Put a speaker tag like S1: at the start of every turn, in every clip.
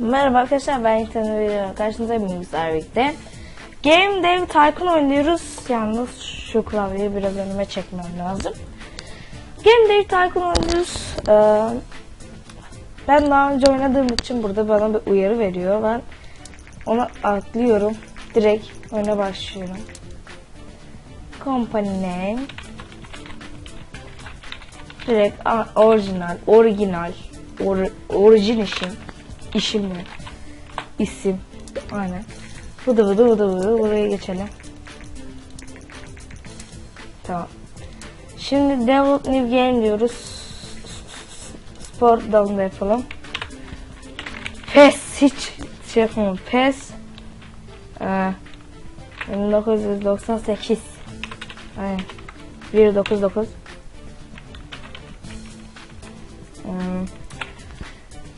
S1: Merhaba arkadaşlar ben İlten Video karşınızdayım bilgisayar birlikte. Game Dev Tycoon oynuyoruz. Yalnız şu klavyeyi biraz önüme çekmem lazım. Game Dev Tycoon oynuyoruz. Ee, ben daha önce oynadığım için burada bana bir uyarı veriyor. Ben onu atlıyorum. Direkt oyuna başlıyorum. Company name. Direkt orijinal, orijinal, or, orijin işim. İşim mi? İsim. Aynen. Vıdı vıdı vıdı vıdı buraya geçelim. Tamam. Şimdi develop new game diyoruz. Spor dalında yapalım. PES hiç şey yapamam. PES ee, 1998 Aynen. 199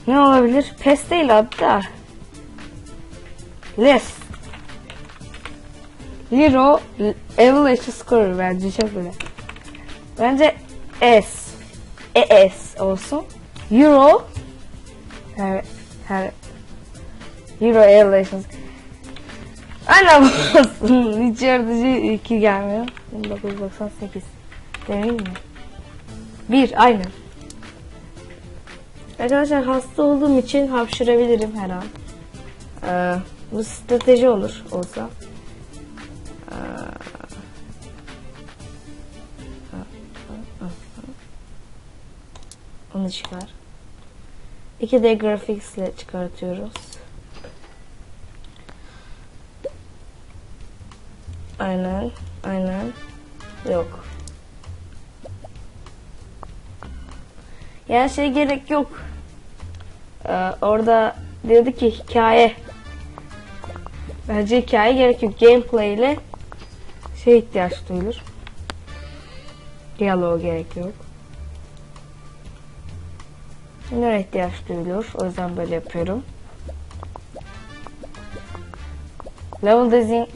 S1: Ne olabilir? PES değil adı da. Less. Liro Evaluation Score bence çok böyle. Bence S. ES olsun. Euro her, her Euro Evaluation Aynen olsun. Hiç yaratıcı 2 gelmiyor. 1998. Demeyeyim mi? 1 aynen. Arkadaşlar hasta olduğum için hapşırabilirim her an. Ee, bu strateji olur olsa. Ee, onu çıkar. 2D graphics ile çıkartıyoruz. Aynen, aynen. Yok. Yani şey gerek yok. Ee, orada diyordu ki hikaye. Bence hikaye gerek yok. Gameplay ile şey ihtiyaç duyulur. Diyaloğa gerek yok. Nereye ihtiyaç duyulur? O yüzden böyle yapıyorum. Level design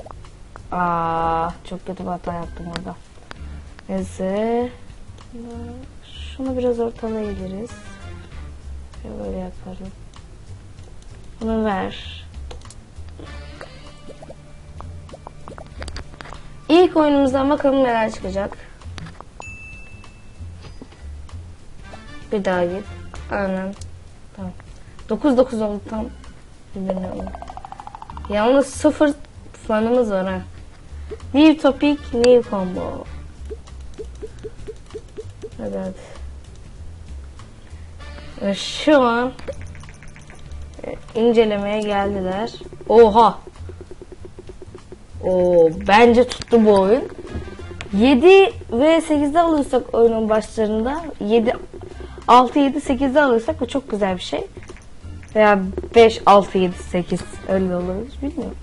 S1: Aa, çok kötü bir hata yaptım orada. Neyse. Şunu biraz ortalayabiliriz. Böyle yaparım. Bunu ver. İlk oyunumuzdan bakalım neler çıkacak. Bir daha git. Aynen. Tamam. 9-9 oldu tam. Bilmiyorum. Yalnız sıfır fanımız var ha. New topic, new combo. Ve Şu an e, incelemeye geldiler. Oha. Oo, bence tuttu bu oyun. 7 ve 8'de alırsak oyunun başlarında 7 6 7 8'de alırsak bu çok güzel bir şey. Veya 5 6 7 8 öyle olabilir bilmiyorum.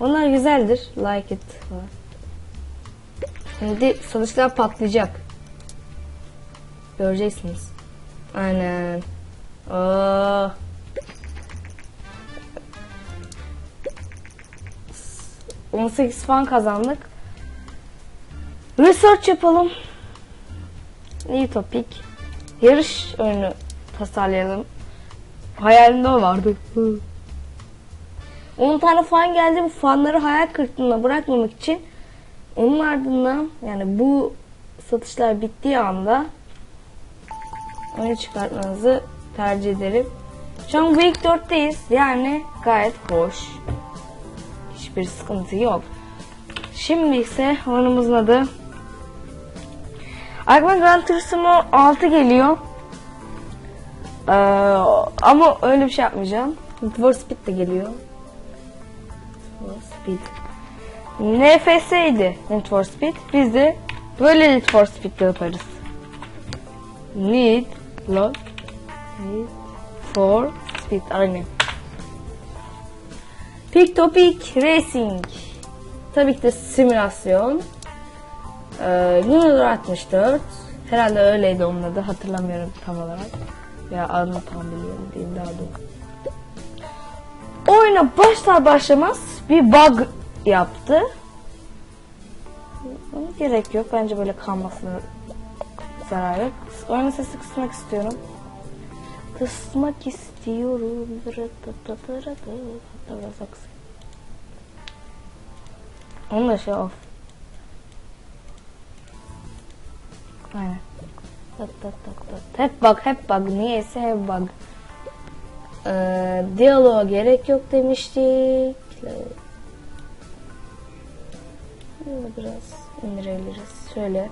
S1: Onlar güzeldir. Like it. Şimdi sonuçlar patlayacak. Göreceksiniz. Aynen. Aa. S- 18 fan kazandık. Research yapalım. New topic. Yarış oyunu tasarlayalım. Hayalimde o vardı. Hı. 10 tane fan geldi. Bu fanları hayal kırıklığına bırakmamak için onun ardından yani bu satışlar bittiği anda oyunu çıkartmanızı tercih ederim. Şu an Week 4'teyiz. Yani gayet hoş. Hiçbir sıkıntı yok. Şimdi ise oyunumuzun adı aklıma Gran Turismo 6 geliyor. Ee, ama öyle bir şey yapmayacağım. Need for Speed de geliyor. Need for Speed. NFS'ydi Need for Speed. Biz de böyle Need for Speed yaparız. Need Log for Speed aynen. Pick Topic Racing. Tabii ki de simülasyon. Ee, Lunar 64. Herhalde öyleydi onun adı. Hatırlamıyorum tam olarak. Ya adını tam biliyorum diyeyim daha doğru. Oyuna başlar başlamaz bir bug yaptı. Gerek yok. Bence böyle kalmasına zarar yok. Oyunun sesi kısmak istiyorum. Kısmak istiyorum. Hatta biraz aksın. Onu da şey off. Aynen. Hep bug hep bug. Niyeyse hep bug. Ee, diyaloğa gerek yok demiştik. Biraz indirebiliriz. Şöyle.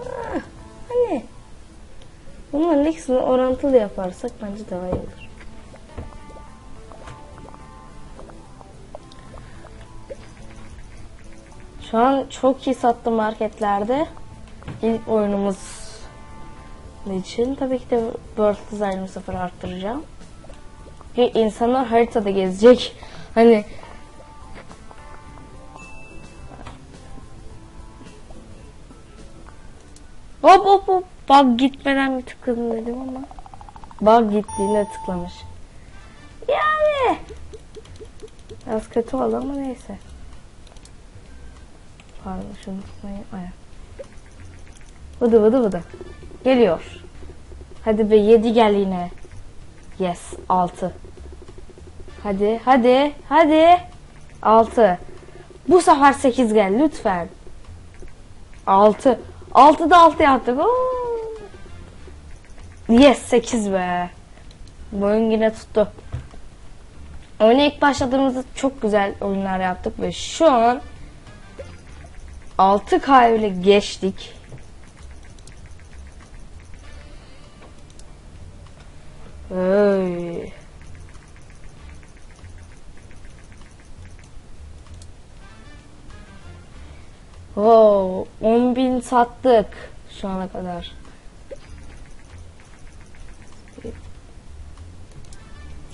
S1: Ah, hani bunların ikisini orantılı yaparsak bence daha iyi olur. Şu an çok iyi sattı marketlerde. İlk oyunumuz için tabii ki de World Design'ı sıfır arttıracağım. Ki insanlar haritada gezecek. Hani Hop hop hop. Bug gitmeden bir tıkladım dedim ama. Bug gittiğinde tıklamış. Yani. Biraz kötü oldu ama neyse. Pardon şunu tutmayı. Aynen. Vıdı vıdı vıdı. Geliyor. Hadi be 7 gel yine. Yes 6. Hadi hadi hadi. 6. Bu sefer 8 gel lütfen. 6. 6'da 6 yaptık. Oo. Yes 8 be. Bu oyun yine tuttu. Oyuna ilk başladığımızda çok güzel oyunlar yaptık ve şu an 6K ile geçtik. Öy. Wow, 10.000 sattık şu ana kadar.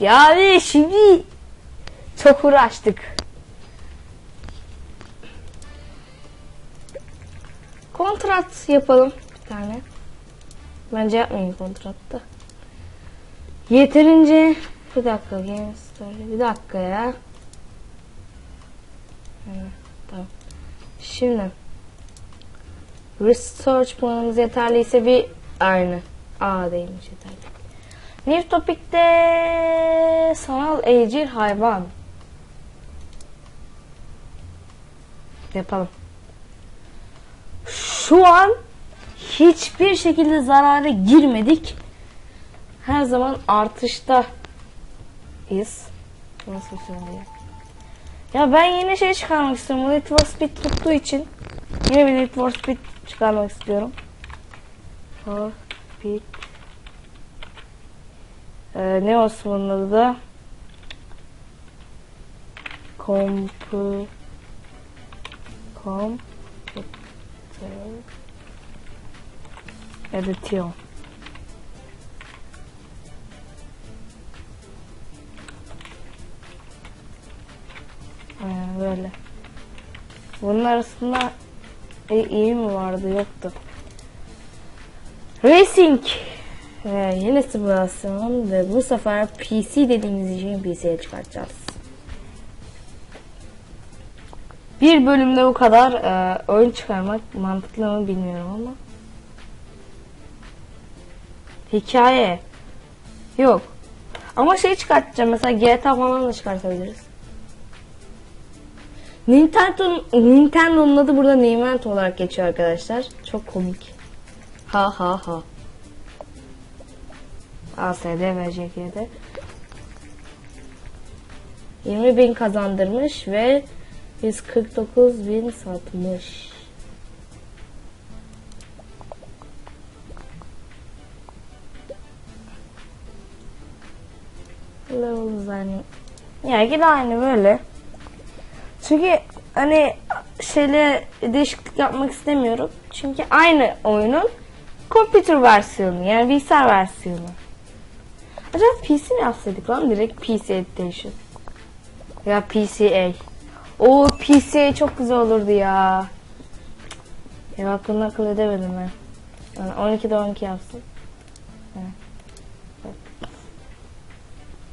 S1: Yani şimdi çok uğraştık. Kontrat yapalım bir tane. Bence yapmayın kontratta. Yeterince bir dakika Game Story bir dakika ya. Hı, tamam. Şimdi Research puanımız yeterliyse bir aynı. A değilmiş yeterli. New Topic'te sanal evcil hayvan. Yapalım. Şu an hiçbir şekilde zarara girmedik. Her zaman artışta iz. Nasıl söyleyeyim? Ya ben yine şey çıkarmak istiyorum. Need for Speed tuttuğu için yine bir Need for Speed çıkarmak istiyorum. For Speed ee, ne olsun bunun adı da? Kompu Komputer Edition Aynen böyle. Bunun arasında e, iyi mi vardı yoktu. Racing ee, yine simülasyon ve bu sefer PC dediğimiz için PC'ye çıkartacağız. Bir bölümde bu kadar e, oyun çıkarmak mantıklı mı bilmiyorum ama. Hikaye. Yok. Ama şey çıkartacağım mesela GTA falan da çıkartabiliriz. Nintendo Nintendo'nun adı burada Nintendo olarak geçiyor arkadaşlar. Çok komik. Ha ha ha. ASD ve CG'de 20 bin kazandırmış ve 149 bin satmış. Levels aynı. Ya yine aynı böyle. Çünkü hani şeyle değişiklik yapmak istemiyorum. Çünkü aynı oyunun computer versiyonu yani bilgisayar versiyonu. Acaba PC mi yazsaydık lan direkt PC Edition? Ya PCA. O PCA çok güzel olurdu ya. Ya aklımda akıl edemedim ben. Yani 12'de 12 yapsın.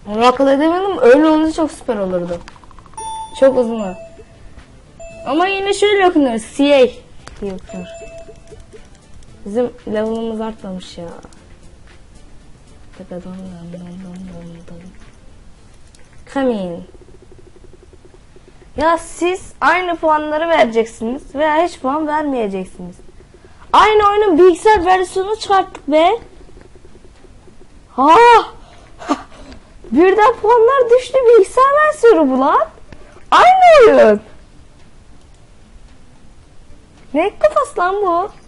S1: Onu akıl edemedim. Öyle olunca çok süper olurdu. Çok uzun. Ama yine şöyle okunuyor. CA diye okunuyor. Bizim level'ımız artmamış ya. Come in. Ya siz aynı puanları vereceksiniz veya hiç puan vermeyeceksiniz. Aynı oyunun bilgisayar versiyonu çıkarttık be. Ha! Birden puanlar düştü bilgisayar versiyonu bu lan. Aynı oyun. Ne kafası lan bu?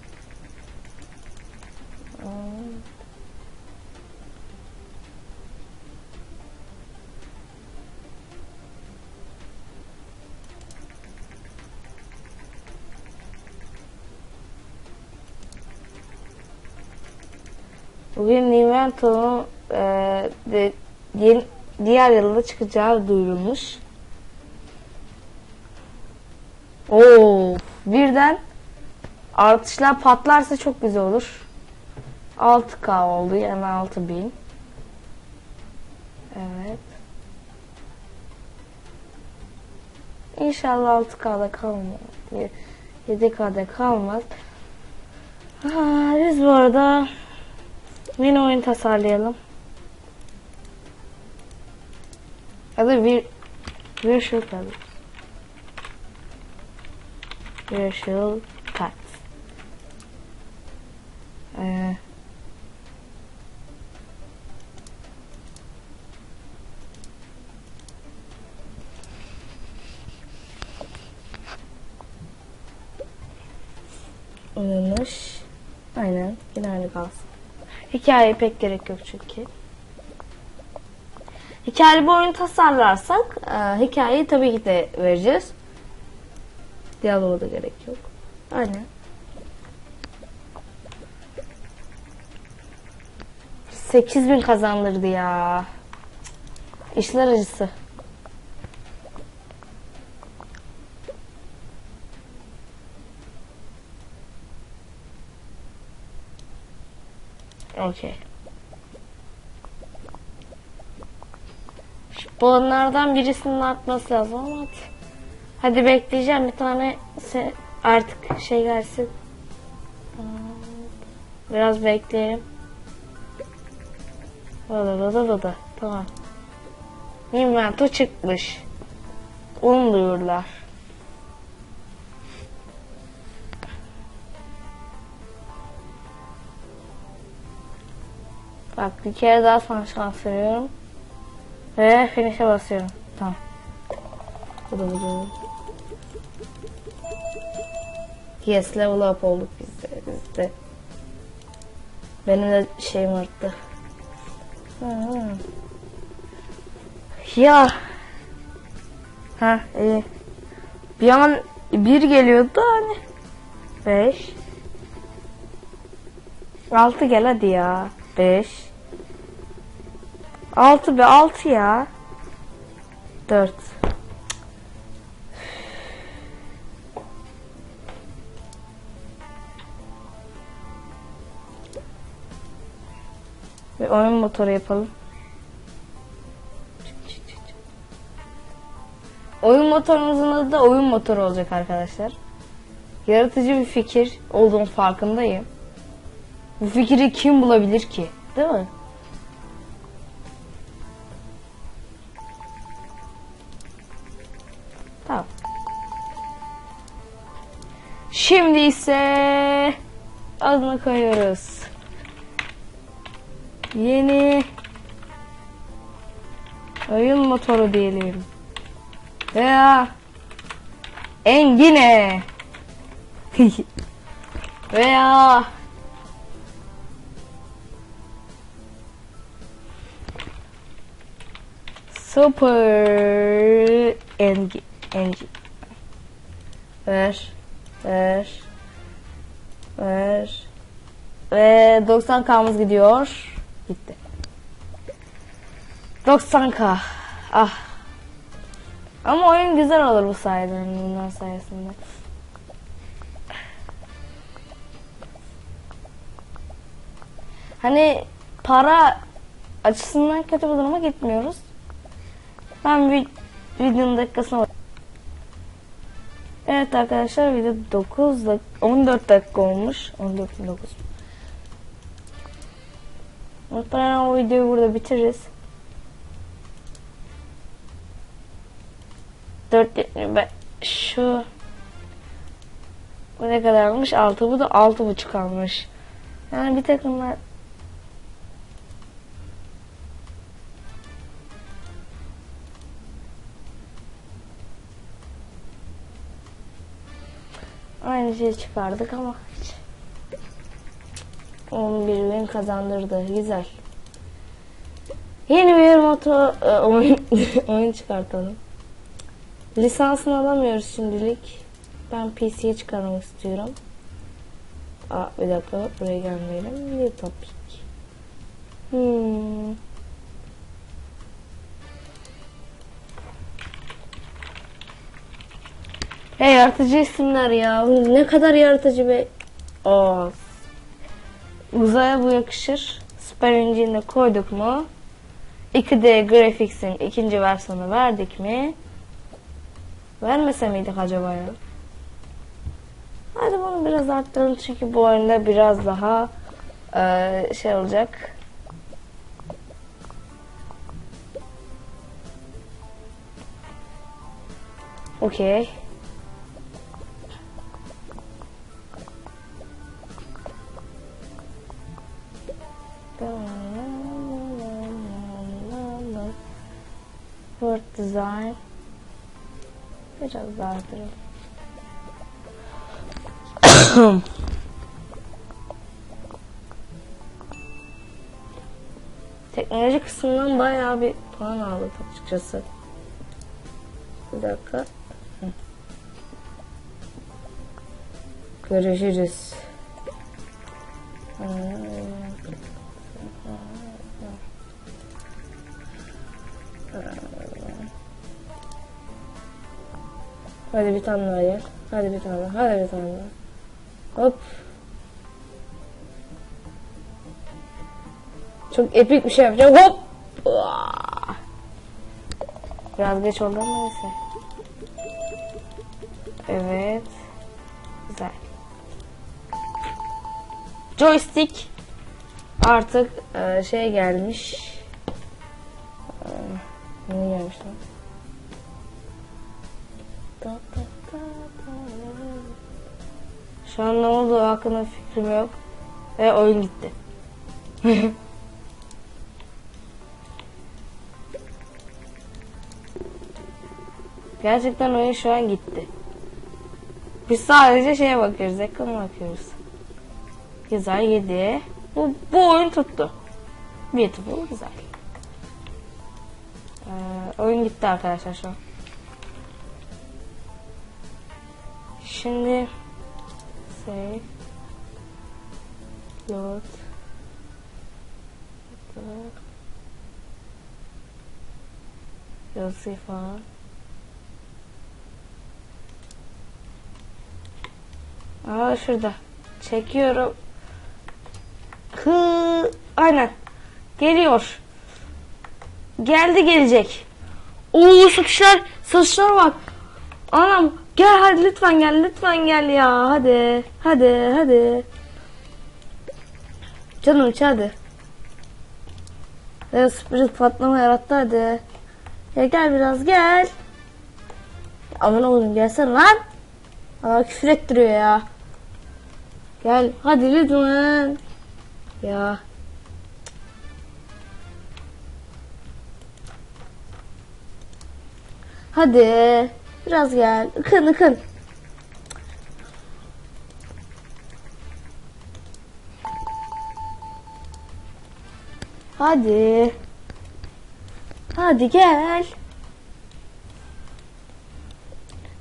S1: Bugün Nivento'nun e, de, yeni- diğer yılda çıkacağı duyurulmuş. Oo, birden artışlar patlarsa çok güzel olur. 6K oldu yani 6000. Evet. İnşallah 6K'da kalmaz. 7K'da kalmaz. Ha, biz bu arada Yeni oyun tasarlayalım. Ya da bir virtual cut. Virtual cut. Ee, Oynanış. Aynen. Yine aynı kalsın. Hikaye pek gerek yok çünkü. Hikayeli bir oyun tasarlarsak e, hikayeyi tabii ki de vereceğiz. Diyaloğa da gerek yok. Aynen. Sekiz bin kazandırdı ya. İşler acısı. Okey. Şu Bunlardan birisinin artması lazım ama hadi. Hadi bekleyeceğim bir tane artık şey gelsin. Biraz bekleyelim. Vada vada vada. Tamam. Invento çıkmış. Onu duyurlar. Bak bir kere daha sana şans veriyorum. Ve finish'e basıyorum. Tamam. Bu da bu. Yes level up olduk biz de. Benim de şeyim arttı. Hı. Ya. Ha iyi. Bir an bir geliyordu hani. Beş. Altı gel hadi ya. Beş. Altı be altı ya. Dört. Bir oyun motoru yapalım. Oyun motorumuzun adı da oyun motoru olacak arkadaşlar. Yaratıcı bir fikir olduğum farkındayım. Bu fikri kim bulabilir ki? Değil mi? Tamam. Şimdi ise adını koyuyoruz. Yeni oyun motoru diyelim. Veya Engine veya Super Engine Engine Ver Ver Ver Ve 90k'mız gidiyor. Gitti. 90k. Ah. Ama oyun güzel olur bu sayede. Bundan sayesinde. Hani para açısından kötü bir duruma gitmiyoruz. Ben bir videonun dakikasına bak- Evet arkadaşlar video 9 dak 14 dakika olmuş. 14 9. Muhtemelen o videoyu burada bitiririz. 4.75 şu bu ne kadarmış? 6 bu da 6.5 almış. Yani bir takımlar Şeyi çıkardık ama hiç 11 bin kazandırdı. Güzel. Yeni bir moto e, oyun, çıkartalım. Lisansını alamıyoruz şimdilik. Ben PC'ye çıkarmak istiyorum. Aa, bir dakika buraya gelmeyelim. Bir topik. Hmm. Hey yaratıcı isimler ya. Ne kadar yaratıcı bir... Aa. Uzaya bu yakışır. Super Engine'de koyduk mu? 2D Graphics'in ikinci versiyonu verdik mi? Vermese miydik acaba ya? Hadi bunu biraz arttıralım çünkü bu oyunda biraz daha eee, şey olacak. Okey. Design. Biraz daha arttıralım. Teknoloji kısmından bayağı bir puan aldık açıkçası. Bir dakika. Görüşürüz. Hadi bir tane daha gel. Hadi bir tane daha. Hadi bir tane daha. Hop. Çok epik bir şey yapacağım. Hop. Biraz geç oldu ama neyse. Evet. Güzel. Joystick artık e, şey gelmiş. Ne gelmiş lan? Şu an ne oldu hakkında fikrim yok. Ve oyun gitti. Gerçekten oyun şu an gitti. Biz sadece şeye bakıyoruz, ekrana bakıyoruz. Güzel 7. Bu, bu oyun tuttu. Beautiful, güzel. Ee, oyun gitti arkadaşlar şu an. Şimdi save load Yossi falan. Aa şurada. Çekiyorum. Hı, aynen. Geliyor. Geldi gelecek. Oo satışlar, satışlar bak. Anam gel hadi lütfen gel lütfen gel ya hadi hadi hadi. Canım iç hadi. Ya sürpriz patlama yarattı hadi. Ya gel biraz gel. Aman oğlum gelsene lan. Aa küfür ettiriyor ya. Gel hadi lütfen. Ya. Hadi. Biraz gel. Ikın ıkın. Hadi. Hadi gel.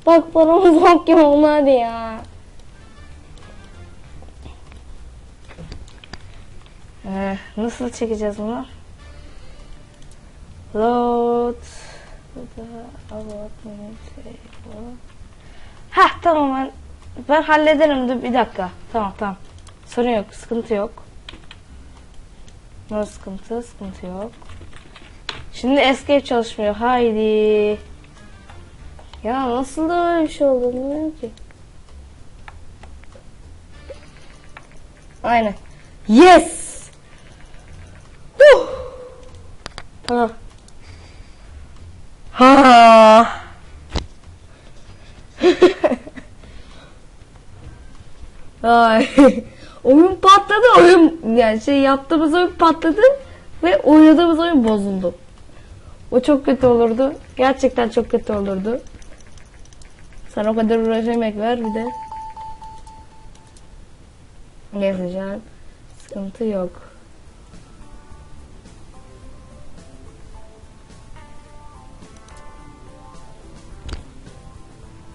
S1: Bak paramız yok ya hadi ya. Ee, nasıl çekeceğiz bunu? Load. Ha tamam ben, ben hallederim dur bir dakika. Tamam tamam. Sorun yok sıkıntı yok. Ne sıkıntı sıkıntı yok. Şimdi escape çalışmıyor. Haydi. Ya nasıl da öyle bir şey oldu bilmiyorum ki. Aynen. Yes. Tamam. Ha. Ay. oyun patladı. Oyun yani şey yaptığımız oyun patladı ve oynadığımız oyun bozuldu. O çok kötü olurdu. Gerçekten çok kötü olurdu. Sen o kadar uğraş ver bir de. Neyse can. Sıkıntı yok.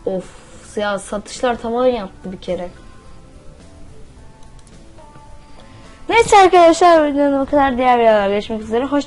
S1: Of ya satışlar tamam yaptı bir kere. Neyse arkadaşlar videonun o kadar diğer videolarda görüşmek üzere. Hoş